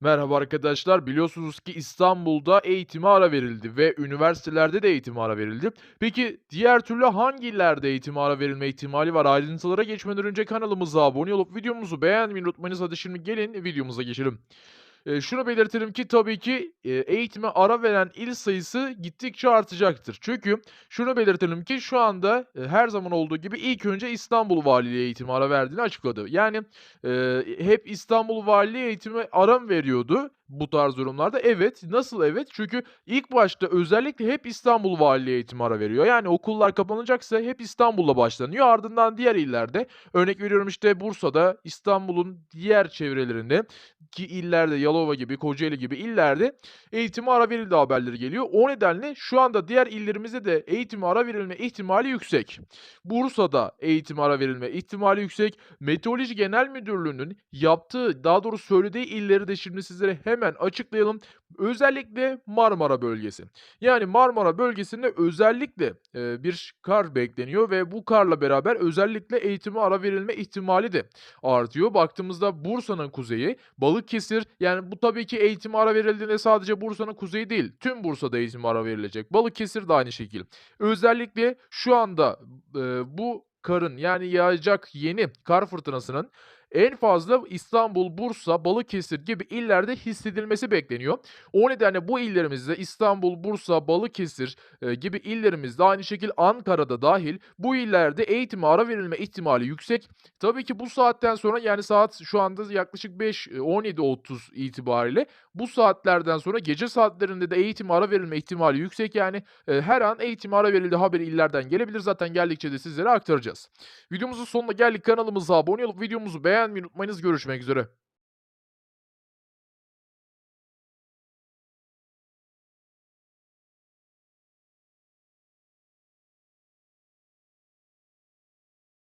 Merhaba arkadaşlar. Biliyorsunuz ki İstanbul'da eğitime ara verildi ve üniversitelerde de eğitime ara verildi. Peki diğer türlü hangi illerde eğitime ara verilme ihtimali var? Ayrıntılara geçmeden önce kanalımıza abone olup videomuzu beğenmeyi unutmayınız. Hadi şimdi gelin videomuza geçelim. Eee, şunu belirtelim ki tabii ki, eee, eğitime ara veren il sayısı gittikçe artacaktır. Çünkü şunu belirtelim ki şu anda, eee, her zaman olduğu gibi ilk önce İstanbul Valiliği eğitime ara verdiğini açıkladı. Yani, eee, hep İstanbul Valiliği eğitime ara veriyordu bu tarz durumlarda? Evet. Nasıl evet? Çünkü ilk başta özellikle hep İstanbul Valiliği eğitime ara veriyor. Yani okullar kapanacaksa hep İstanbul'la başlanıyor. Ardından diğer illerde, örnek veriyorum, işte, Bursa'da, İstanbul'un diğer çevrelerinde ki illerde Yalova gibi, Kocaeli gibi illerde eğitime ara verildi haberleri geliyor. O nedenle şu anda diğer illerimizde de eğitime ara verilme ihtimali yüksek. Bursa'da eğitime ara verilme ihtimali yüksek. Meteoroloji Genel Müdürlüğü'nün yaptığı, daha doğrusu söylediği illeri de şimdi sizlere hemen açıklayalım. Özellikle Marmara bölgesi. Yani Marmara bölgesinde özellikle, eee, bir kar bekleniyor ve bu karla beraber özellikle eğitime ara verilme ihtimali de artıyor. Baktığımızda Bursa'nın kuzeyi, Balıkesir, yani bu tabii ki eğitime ara verildiğinde sadece Bursa'nın kuzeyi değil, tüm Bursa'da eğitime ara verilecek. Balıkesir de aynı şekil. Özellikle şu anda, eee, bu karın yani yağacak yeni kar fırtınasının en fazla İstanbul, Bursa, Balıkesir gibi illerde hissedilmesi bekleniyor. O nedenle bu illerimizde İstanbul, Bursa, Balıkesir, eee, gibi illerimizde aynı şekilde Ankara'da dâhil bu illerde eğitime ara verilme ihtimali yüksek. Tabii ki bu saatten sonra yani saat şu anda yaklaşık 5 eee, 17.30 itibariyle bu saatlerden sonra gece saatlerinde de eğitime ara verilme ihtimali yüksek. Yani, eee, her an eğitime ara verildiği haberi illerden gelebilir. Zaten geldikçe de sizlere aktaracağız. Videomuzun sonuna geldik. Kanalımıza abone olup videomuzu beğenmeyi unutmayınız. Görüşmek üzere.